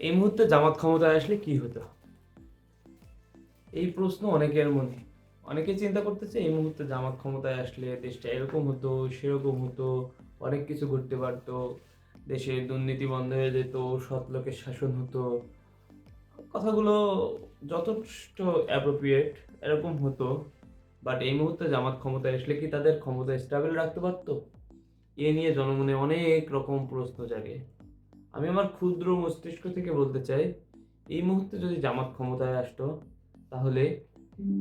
এই মুহূর্তে জামাত ক্ষমতায় আসলে কি হতো এই প্রশ্ন অনেকের মনে। অনেকে চিন্তা করতেছে, এই মুহূর্তে জামাত ক্ষমতায় আসলে দেশটা এরকম হতো, সেরকম হতো, অনেক কিছু ঘটতে পারতো, দেশে দুর্নীতি বন্ধ হয়ে যেত, সৎ লোকের শাসন হতো। কথাগুলো যথেষ্ট অ্যাপ্রোপ্রিয়েট এরকম হতো। বাট এই মুহূর্তে জামাত ক্ষমতায় আসলে কি তাদের ক্ষমতা স্টেবল রাখতে পারতো? এ নিয়ে জনমনে অনেক রকম প্রশ্ন জাগে। আমি আমার ক্ষুদ্র মস্তিষ্ক থেকে বলতে চাই এই মুহূর্তে যদি জামাত ক্ষমতায় আসতো তাহলে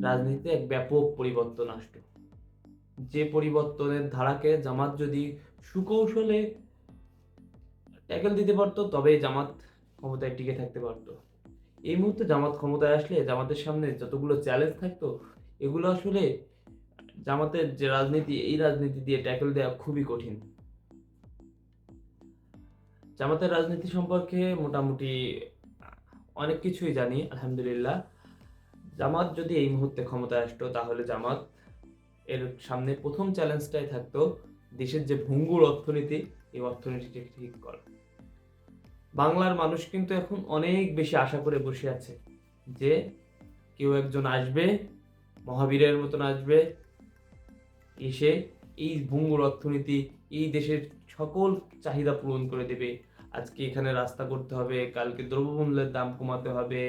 রাজনীতিতে এক ব্যাপক পরিবর্তন আসতো। যে পরিবর্তনের ধারাকে জামাত যদি সুকৌশলে ট্যাকেল দিতে পারতো তবেই জামাত ক্ষমতায় টিকে থাকতে পারতো। এই মুহূর্তে জামাত ক্ষমতায় আসলে জামাতের সামনে যতগুলো চ্যালেঞ্জ থাকতো এগুলো আসলে জামাতের যে রাজনীতি এই রাজনীতি দিয়ে ট্যাকেল দেওয়া খুবই কঠিন। জামাতের রাজনীতি সম্পর্কে মোটামুটি অনেক কিছুই জানি, আলহামদুলিল্লাহ। জামাত যদি এই মুহূর্তে ক্ষমতায় আসতো, তাহলে জামাত এর সামনে প্রথম চ্যালেঞ্জটাই থাকতো দেশের যে ভঙ্গুর অর্থনীতি, এই অর্থনীতিকে ঠিক করা। বাংলার মানুষ কিন্তু এখন অনেক বেশি আশা করে বসে আছে যে কেউ একজন আসবে, মহাবীরের মতন আসবে, এসে এই ভঙ্গুর অর্থনীতি, এই দেশের সকল চাহিদা পূরণ করে দেবে। আজকে এখানে রাস্তা করতে হবে, কালকে দ্রব্যমূল্যের দাম কমাতে হবে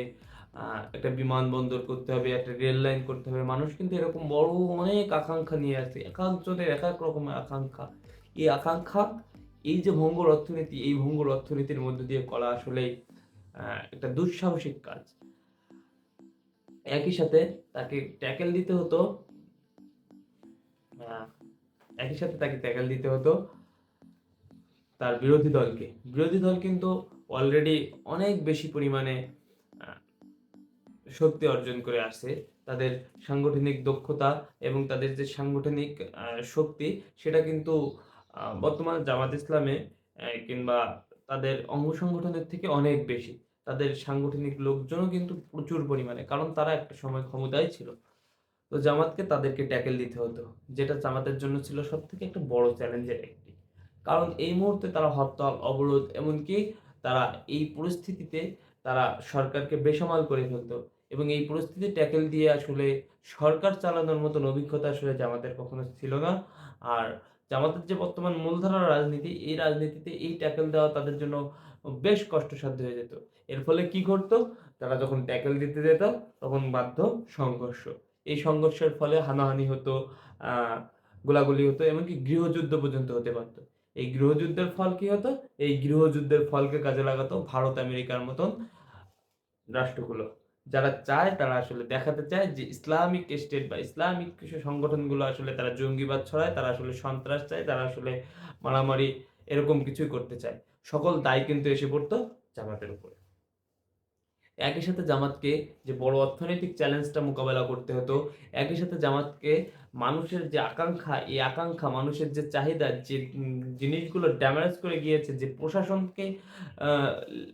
একটা বিমানবন্দর করতে হবে, একটা রেল লাইন করতে হবে। মানুষ কিন্তু এরকম বড় অনেক আকাঙ্ক্ষা নিয়ে আসে এক একজনের এক এক রকমের আকাঙ্ক্ষা। এই আকাঙ্ক্ষা, এই যে ভঙ্গুর অর্থনীতি, এই ভঙ্গুর অর্থনীতির মধ্যে দিয়ে করা আসলে একটা দুঃসাহসিক কাজ। একই সাথে তাকে ট্যাকেল দিতে হতো একই সাথে তাকে ট্যাকেল দিতে হতো। তার বিরোধী দলকে। বিরোধী দল কিন্তু অলরেডি অনেক বেশি পরিমাণে শক্তি অর্জন করে আসছে। তাদের সাংগঠনিক দক্ষতা এবং তাদের যে সাংগঠনিক শক্তি, সেটা কিন্তু বর্তমানে জামাত ইসলামে কিংবা তাদের অঙ্গ সংগঠনের থেকে অনেক বেশি। তাদের সাংগঠনিক লোকজনও কিন্তু প্রচুর পরিমাণে, কারণ তারা একটা সময় ক্ষমতায় ছিল। তো জামাতকে তাদেরকে ট্যাকেল দিতে হতো, যেটা জামাতের জন্য ছিল সব থেকে একটা বড় চ্যালেঞ্জের একটি। কারণ এই মুহূর্তে তারা হরতাল, অবরোধ, এমনকি তারা এই পরিস্থিতিতে তারা সরকারকে বেসামাল করে ফেলতো এবং এই পরিস্থিতি ট্যাকেল দিয়ে আসলে সরকার চালানোর মতন অভিজ্ঞতা আসলে জামাতের কখনো ছিল না। আর জামাতের যে বর্তমান মূলধারার রাজনীতি, এই রাজনীতিতে এই ট্যাকেল দেওয়া তাদের জন্য বেশ কষ্টসাধ্য হয়ে যেত। এর ফলে কি ঘটতো? তারা যখন ট্যাকেল দিতে যেত, তখন বাধ্য সংঘর্ষ। এই সংঘর্ষের ফলে হানাহানি হতো গোলাগুলি হতো, এমনকি গৃহযুদ্ধ পর্যন্ত হতে পারতো। এই গৃহযুদ্ধের ফল কি হতো? এই গৃহযুদ্ধের ফলকে কাজে লাগাতো ভারত আমেরিকার মতন রাষ্ট্রগুলো। যারা চায় তারা আসলে দেখাতে চায় যে ইসলামিক স্টেট বা ইসলামিক কিছু সংগঠনগুলো আসলে তারা জঙ্গিবাদ ছড়ায়, তারা আসলে সন্ত্রাস চায়, তারা আসলে মারামারি এরকম কিছুই করতে চায়। সকল দায় কিন্তু এসে পড়তো জামাতের উপরে। একই সাথে জামাতকে যে বড় অর্থনৈতিক চ্যালেঞ্জটা মোকাবেলা করতে হতো, একই সাথে জামাতকে মানুষের যে আকাঙ্ক্ষা, এই আকাঙ্ক্ষা, মানুষের যে চাহিদা, যে জিনিসগুলো ড্যামেজ করে গিয়েছে, যে প্রশাসনকে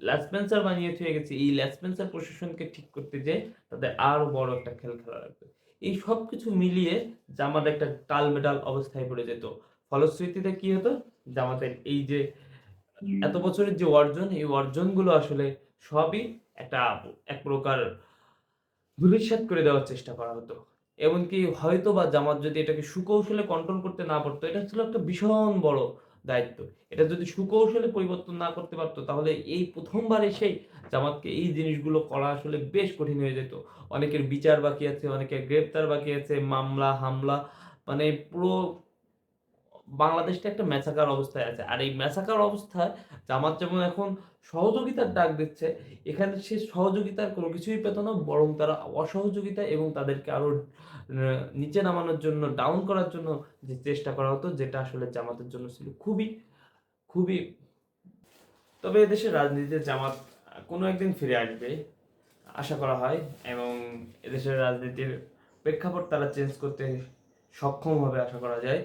ল্যাসপেন্সার বানিয়ে থুয়ে গেছে, এই ল্যাসপেন্সার প্রশাসনকে ঠিক করতে যে তাদের আরও বড় একটা খেল খেলা লাগবে। এই সব কিছু মিলিয়ে জামাত একটা টাল মেটাল অবস্থায় পড়ে যেত। ফলশ্রুতিতে কি হতো? জামাতের এই যে, এত বছরের যে অর্জন, এই অর্জনগুলো আসলে সবই একটা এক প্রকার ধূলিসাৎ করে দেওয়ার চেষ্টা করা হতো। এমনকি হয়তো বা জামাত যদি এটাকে সুকৌশলে কন্ট্রোল করতে না পারতো, এটা ছিল একটা ভীষণ বড় দায়িত্ব। এটা যদি সুকৌশলে পরিবর্তন না করতে পারতো, তাহলে এই প্রথমবার এসেই জামাতকে এই জিনিসগুলো করা আসলে বেশ কঠিন হয়ে যেত। অনেকের বিচার বাকি আছে, অনেকের গ্রেপ্তার বাকি আছে, মামলা, হামলা মানে পুরো বাংলাদেশটা একটা ম্যাচাকার অবস্থায় আছে। আর এই ম্যাচাকার অবস্থায় জামাত যেমন এখন সহযোগিতার ডাক দিচ্ছে, এখানে সে সহযোগিতার কোনো কিছুই পেত না, বরং তারা অসহযোগিতা এবং তাদেরকে আরও নিচে নামানোর জন্য ডাউন করার জন্য যে চেষ্টা করা হতো, যেটা আসলে জামাতের জন্য ছিল খুবই খুবই। তবে এদেশের রাজনীতিতে জামাত কোনো একদিন ফিরে আসবে, আশা করা হয়, এবং এদেশের রাজনীতির প্রেক্ষাপট তারা চেঞ্জ করতে সক্ষম হবে, আশা করা যায়।